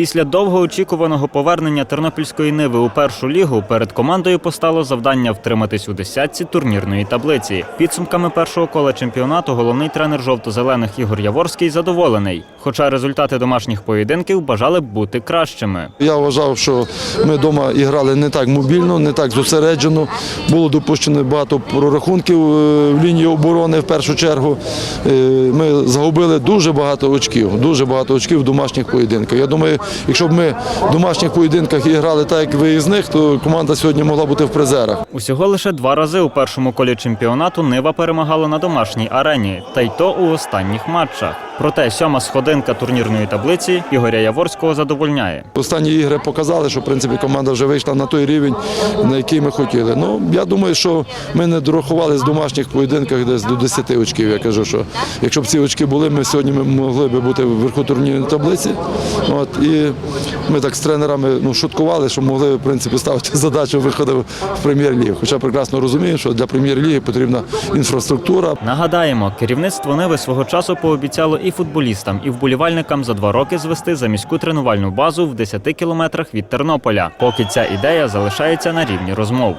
Після довгоочікуваного повернення тернопільської ниви у першу лігу перед командою постало завдання втриматись у десятці турнірної таблиці. Підсумками першого кола чемпіонату головний тренер жовто-зелених Ігор Яворський задоволений. Хоча результати домашніх поєдинків бажали б бути кращими. Я вважав, що ми вдома грали не так мобільно, не так зосереджено. Було допущено багато прорахунків е, в лінії оборони в першу чергу. Е, Ми загубили дуже багато очків, дуже багато очків в домашніх поєдинках. Я думаю, якщо б ми в домашніх поєдинках і грали так, як виїзних, то команда сьогодні могла бути в призерах. Усього лише два рази у першому колі чемпіонату Нива перемагала на домашній арені, та й то у останніх матчах. Проте сьома сходинка турнірної таблиці Ігоря Яворського задовольняє. Останні ігри показали, що в принципі команда вже вийшла на той рівень, на який ми хотіли. Ну я думаю, що ми не дорахували з домашніх поєдинках десь до 10 очків. Я кажу, що якщо б ці очки були, ми сьогодні ми могли б бути вверху турнірної таблиці. От і ми так з тренерами ну, шуткували, що могли в принципі ставити задачу виходу в прем'єр-лігу. Хоча прекрасно розуміємо, що для прем'єр-ліги потрібна інфраструктура, Нагадаємо, керівництво Ниви свого часу пообіцяло і футболістам, і вболівальникам за два роки звести за міську тренувальну базу в 10 кілометрах від Тернополя, поки ця ідея залишається на рівні розмов.